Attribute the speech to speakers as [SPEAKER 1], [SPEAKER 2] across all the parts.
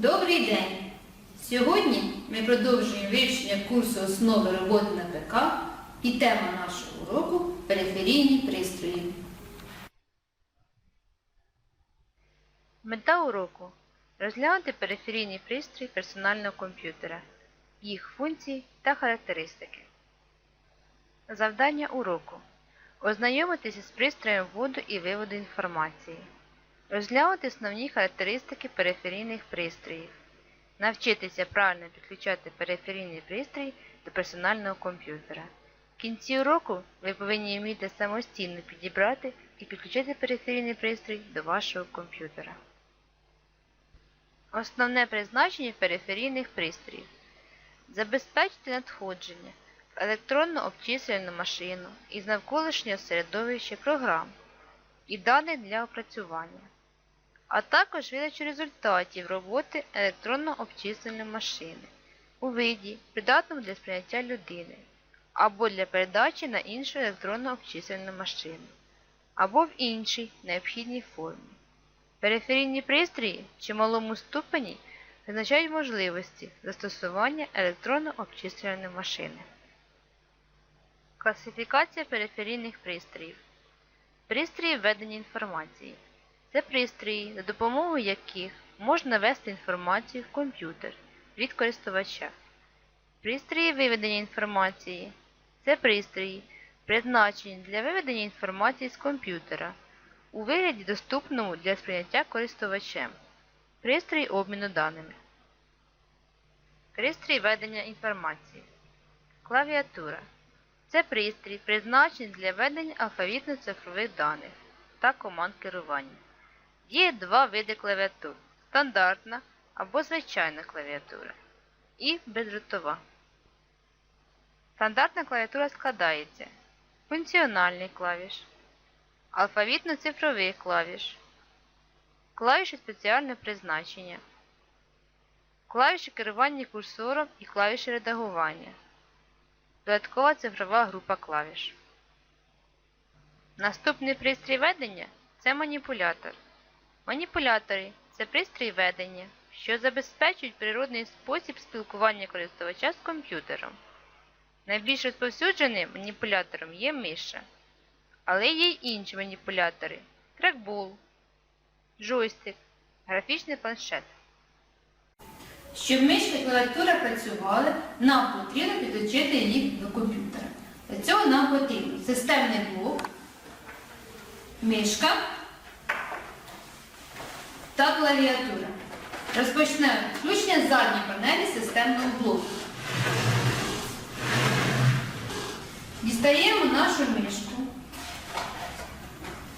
[SPEAKER 1] Добрий день! Сьогодні ми продовжуємо вивчення курсу основи роботи на ПК і тема нашого уроку периферійні пристрої.
[SPEAKER 2] Мета уроку розглянути периферійні пристрої персонального комп'ютера, їх функції та характеристики. Завдання уроку ознайомитися з пристроєм вводу і виводу інформації, розглянути основні характеристики периферійних пристроїв, навчитися правильно підключати периферійний пристрій до персонального комп'ютера. В кінці уроку ви повинні вміти самостійно підібрати і підключити периферійний пристрій до вашого комп'ютера. Основне призначення периферійних пристроїв забезпечити надходження в електронну обчислювальну машину із навколишнього середовища програм і даних для опрацювання, а також видачу результатів роботи електронно-обчислювальної машини у виді, придатному для сприйняття людини, або для передачі на іншу електронну обчислювальну машину, або в іншій необхідній формі. Периферійні пристрої в чималому ступені визначають можливості застосування електронно-обчислювальної машини. Класифікація периферійних пристроїв. Пристрої введення інформації. Це пристрої, за допомогою яких можна ввести інформацію в комп'ютер від користувача. Пристрої виведення інформації. Це пристрої, призначені для виведення інформації з комп'ютера у вигляді доступному для сприйняття користувачем. Пристрій обміну даними. Пристрій ведення інформації. Клавіатура. Це пристрій, призначений для ведення алфавітно-цифрових даних та команд керування. Є два види клавіатур стандартна або звичайна клавіатура і бездротова. Стандартна клавіатура складається функціональний клавіш, алфавітно-цифрових клавіш, клавіші спеціального призначення, клавіші керування курсором і клавіші редагування, додаткова цифрова група клавіш. Наступний пристрій ведення це маніпулятор. Маніпулятори це пристрій ведення, що забезпечують природний спосіб спілкування користувача з комп'ютером. Найбільш розповсюдженим маніпулятором є миша. Але є й інші маніпулятори трекбол, джойстик, графічний планшет.
[SPEAKER 1] Щоб мишка і клавіатура працювали, нам потрібно підключити їх до комп'ютера. Для цього нам потрібен системний блок, мишка та клавіатура. Розпочнемо включення задньої панелі системного блоку. Дістаємо нашу мишку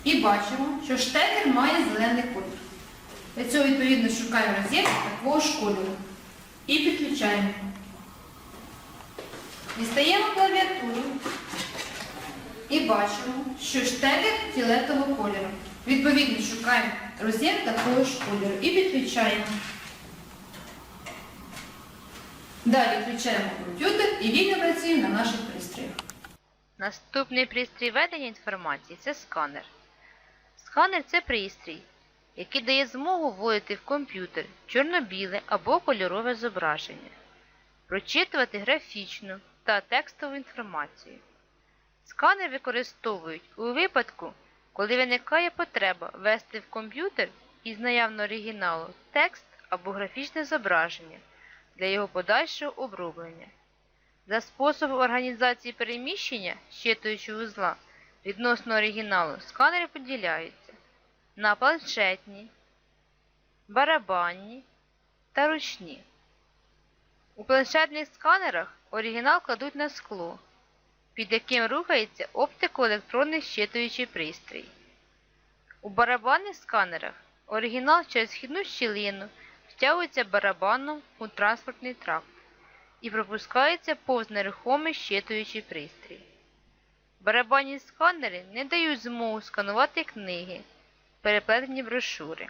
[SPEAKER 1] і бачимо, що штекер має зелений колір. Для цього відповідно шукаємо розетку такого ж кольору і підключаємо. Дістаємо клавіатуру і бачимо, що штекер фіолетового кольору. Відповідно шукаємо розетку такого ж кольору і підключаємо. Далі включаємо комп'ютер і вільно працюємо на наших пристроях.
[SPEAKER 2] Наступний пристрій ведення інформації це сканер. Сканер це пристрій, який дає змогу вводити в комп'ютер чорно-біле або кольорове зображення, прочитувати графічну та текстову інформацію. Сканер використовують у випадку, коли виникає потреба ввести в комп'ютер із наявного оригіналу текст або графічне зображення для його подальшого оброблення. За способом організації переміщення щитуючого вузла відносно оригіналу сканери поділяються на планшетні, барабанні та ручні. У планшетних сканерах оригінал кладуть на скло, під яким рухається оптико-електронний щитуючий пристрій. У барабанних сканерах оригінал через вхідну щілину втягується барабаном у транспортний тракт і пропускається повз нерухомий щитуючий пристрій. Барабанні сканери не дають змогу сканувати книги, переплетені брошури.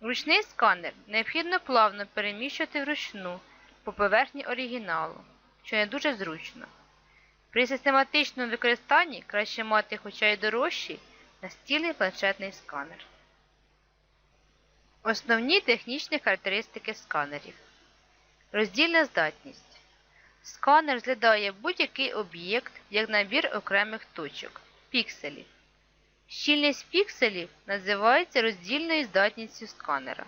[SPEAKER 2] Ручний сканер необхідно плавно переміщувати вручну по поверхні оригіналу, що не дуже зручно. При систематичному використанні краще мати хоча й дорожчий настільний планшетний сканер. Основні технічні характеристики сканерів. Роздільна здатність. Сканер розглядає будь-який об'єкт як набір окремих точок пікселів. Щільність пікселів називається роздільною здатністю сканера.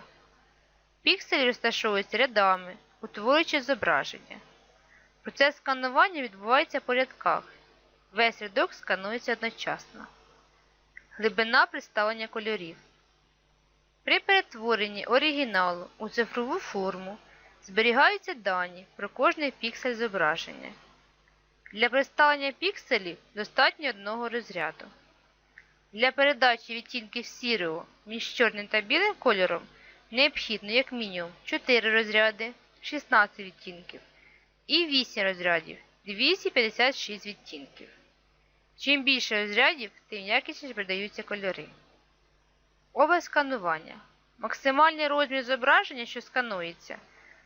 [SPEAKER 2] Пікселі розташовуються рядами, утворюючи зображення. Процес сканування відбувається по рядках. Весь рядок сканується одночасно. Глибина представлення кольорів. При перетворенні оригіналу у цифрову форму зберігаються дані про кожний піксель зображення. Для представлення пікселів достатньо одного розряду. Для передачі відтінків сірого між чорним та білим кольором необхідно як мінімум 4 розряди 16 відтінків і 8 розрядів 256 відтінків. Чим більше розрядів, тим якісніше передаються кольори. Область сканування. Максимальний розмір зображення, що сканується,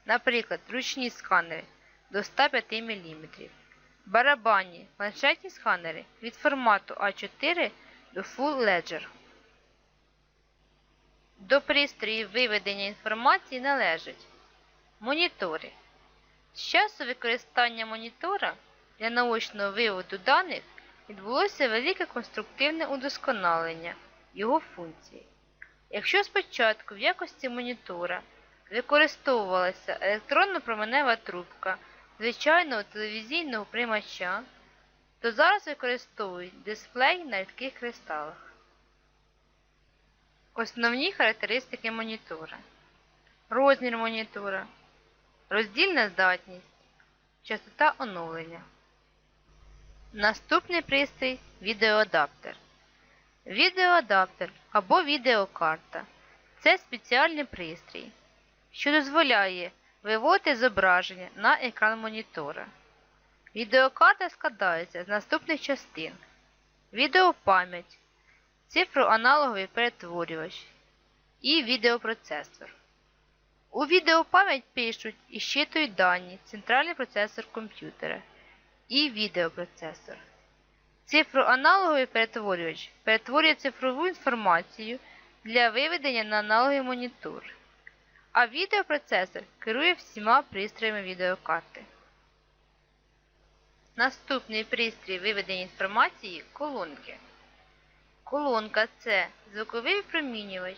[SPEAKER 2] наприклад, ручні сканери до 105 мм. Барабанні планшетні сканери від формату А4 до Full Ledger. До пристроїв виведення інформації належать монітори. З часу використання монітора для наочного виводу даних відбулося велике конструктивне удосконалення його функцій. Якщо спочатку в якості монітора використовувалася електронно-променева трубка звичайного телевізійного приймача, то зараз використовують дисплей на рідких кристалах. Основні характеристики монітора. Розмір монітора, роздільна здатність, частота оновлення. Наступний пристрій відеоадаптер. Відеоадаптер або відеокарта це спеціальний пристрій, що дозволяє виводити зображення на екран монітора. Відеокарта складається з наступних частин: відеопам'ять, цифроаналоговий перетворювач і відеопроцесор. У відеопам'ять пишуть і щитують дані центральний процесор комп'ютера і відеопроцесор. Цифроаналоговий перетворювач перетворює цифрову інформацію для виведення на аналоговий монітор, а відеопроцесор керує всіма пристроями відеокарти. Наступний пристрій виведення інформації колонки. Колонка це звуковий випромінювач,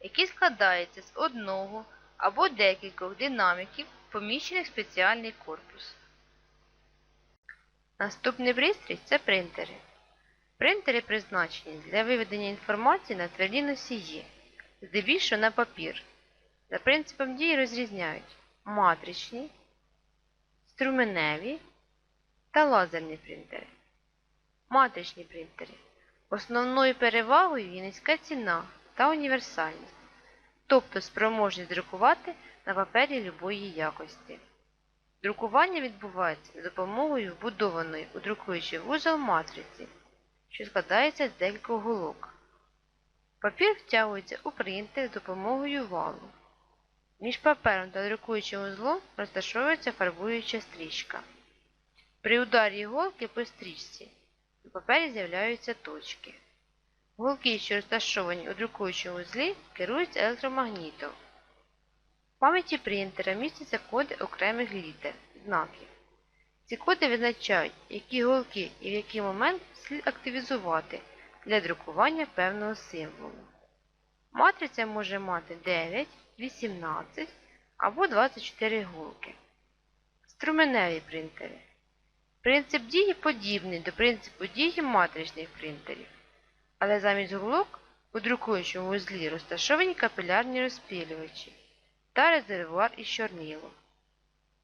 [SPEAKER 2] який складається з одного або декількох динаміків, поміщених в спеціальний корпус. Наступний пристрій це принтери. Принтери призначені для виведення інформації на тверді носії, здебільшого на папір. За принципом дії розрізняють матричні, струменеві та лазерні принтери. Матричні принтери. Основною перевагою є низька ціна та універсальність, тобто спроможність друкувати на папері любої якості. Друкування відбувається за допомогою вбудованої у друкуючий вузол матриці, що складається з декількох голок. Папір втягується у принтер з допомогою валу. Між папером та друкуючим вузлом розташовується фарбуюча стрічка. При ударі голки по стрічці на папері з'являються точки. Голки, що розташовані у друкуючому вузлі, керуються електромагнітом. В пам'яті принтера містяться коди окремих літер, знаків. Ці коди визначають, які голки і в який момент слід активізувати для друкування певного символу. Матриця може мати 9, 18 або 24 голки. Струменеві принтери. Принцип дії подібний до принципу дії матричних принтерів, але замість голок у друкуючому вузлі розташовані капілярні розпилювачі та резервуар із чорнилом.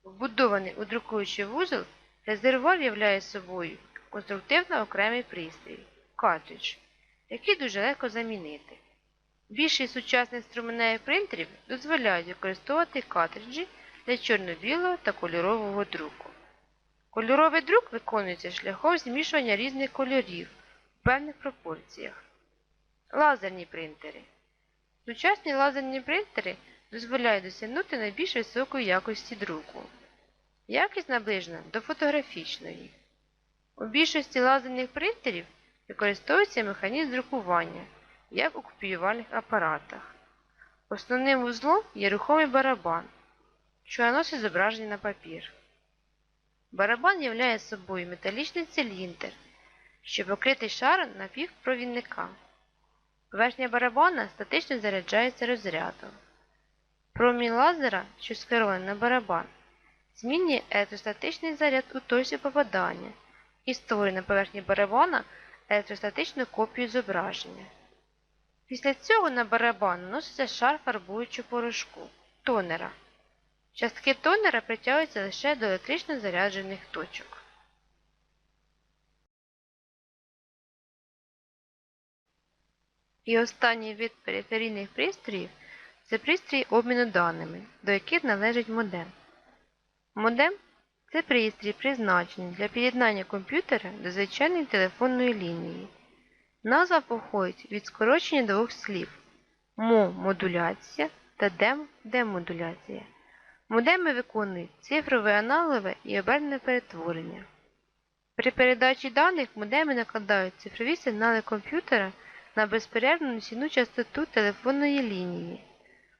[SPEAKER 2] Вбудований у друкуючий вузол, резервуар являє собою конструктивно окремий пристрій картридж, який дуже легко замінити. Більшість сучасних струменевих принтерів дозволяють використовувати картриджі для чорно-білого та кольорового друку. Кольоровий друк виконується шляхом змішування різних кольорів в певних пропорціях. Лазерні принтери. Сучасні лазерні принтери дозволяють досягнути найбільш високої якості друку. Якість наближена до фотографічної. У більшості лазерних принтерів використовується механізм друкування, як у копіювальних апаратах. Основним вузлом є рухомий барабан, що наносить зображення на папір. Барабан являє собою металічний циліндр, що покритий шаром напівпровідника. Поверхня барабана статично заряджається розрядом. Промінь лазера, що скерований на барабан, змінює електростатичний заряд у точці попадання і створює на поверхні барабана електростатичну копію зображення. Після цього на барабан наноситься шар фарбуючого порошку тонера. Частки тонера притягуються лише до електрично заряджених точок. І останній вид периферійних пристроїв це пристрій обміну даними, до яких належить модем. Модем це пристрій, призначений для під'єднання комп'ютера до звичайної телефонної лінії. Назва походить від скорочення двох слів мо модуляція та дем демодуляція. Модеми виконують цифрове аналогове і обернене перетворення. При передачі даних модеми накладають цифрові сигнали комп'ютера на безперервну носійну частоту телефонної лінії,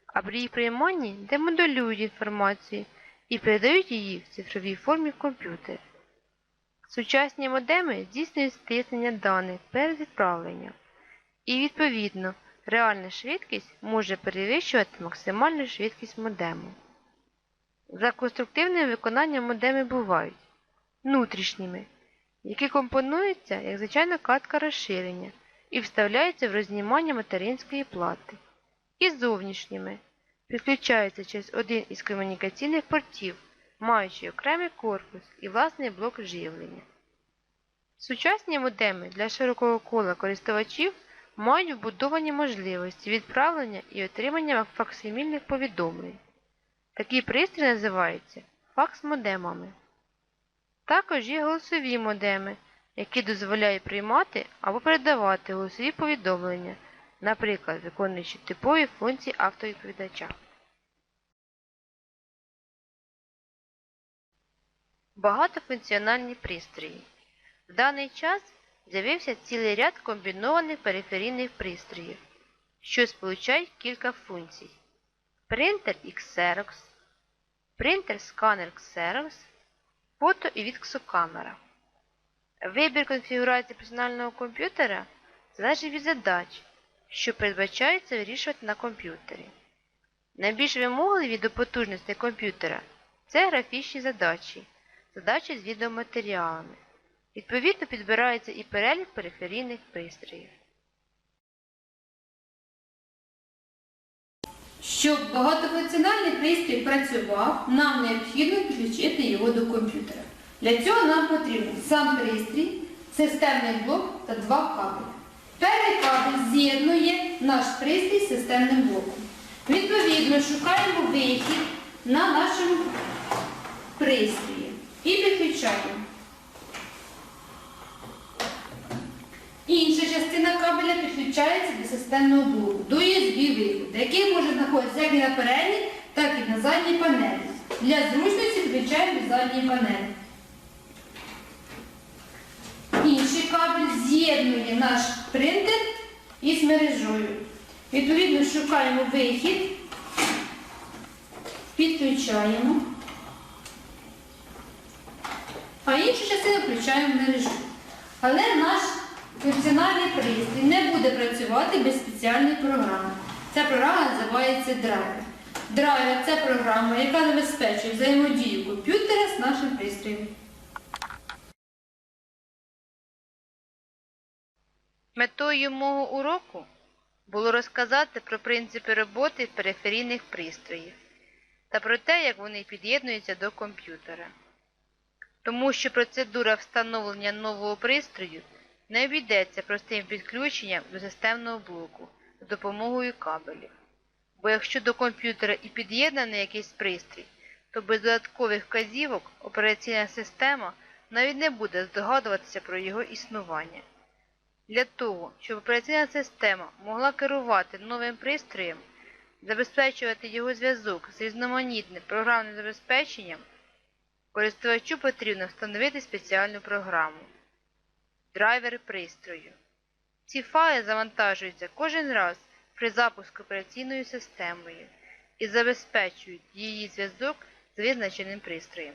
[SPEAKER 2] а при прийманні демодулюють інформацію і передають її в цифровій формі в комп'ютер. Сучасні модеми здійснюють стиснення даних перед відправленням, і, відповідно, реальна швидкість може перевищувати максимальну швидкість модему. За конструктивним виконанням модеми бувають внутрішніми, які компонуються як звичайна картка розширення і вставляються в рознімання материнської плати, і зовнішніми, підключаються через один із комунікаційних портів, маючи окремий корпус і власний блок живлення. Сучасні модеми для широкого кола користувачів мають вбудовані можливості відправлення і отримання факсимільних повідомлень. Такі пристрої називаються факс-модемами. Також є голосові модеми, які дозволяють приймати або передавати голосові повідомлення, наприклад, виконуючи типові функції автовідповідача. Багатофункціональні пристрої. В даний час з'явився цілий ряд комбінованих периферійних пристроїв, що сполучають кілька функцій. Принтер Xerox, принтер-сканер Xerox, фото і відксокамера. Вибір конфігурації персонального комп'ютера залежить від задач, що передбачаються вирішувати на комп'ютері. Найбільш вимогливі до потужності комп'ютера це графічні задачі, задачі з відеоматеріалами. Відповідно підбирається і перелік периферійних пристроїв.
[SPEAKER 1] Щоб багатофункціональний пристрій працював, нам необхідно підключити його до комп'ютера. Для цього нам потрібен сам пристрій, системний блок та два кабелі. Перший кабель з'єднує наш пристрій з системним блоком. Відповідно, шукаємо вихід на нашому пристрої і підключаємо. Інша частина кабеля підключається до системного блоку, до USB виходу, який може знаходитися як і на передній, так і на задній панелі. Для зручності підключаємо до задньої панелі. Кабель з'єднує наш принтер із мережою. Відповідно, шукаємо вихід, підключаємо, а іншу частину включаємо в мережу. Але наш функціональний пристрій не буде працювати без спеціальної програми. Ця програма називається драйвер. Драйвер це програма, яка забезпечує взаємодію комп'ютера з нашим пристроєм.
[SPEAKER 2] Метою мого уроку було розказати про принципи роботи периферійних пристроїв та про те, як вони під'єднуються до комп'ютера. Тому що процедура встановлення нового пристрою не обійдеться простим підключенням до системного блоку з допомогою кабелів. Бо якщо до комп'ютера і під'єднаний якийсь пристрій, то без додаткових вказівок операційна система навіть не буде здогадуватися про його існування. Для того, щоб операційна система могла керувати новим пристроєм, забезпечувати його зв'язок з різноманітним програмним забезпеченням, користувачу потрібно встановити спеціальну програму драйвер пристрою. Ці файли завантажуються кожен раз при запуску операційною системою і забезпечують її зв'язок з визначеним пристроєм.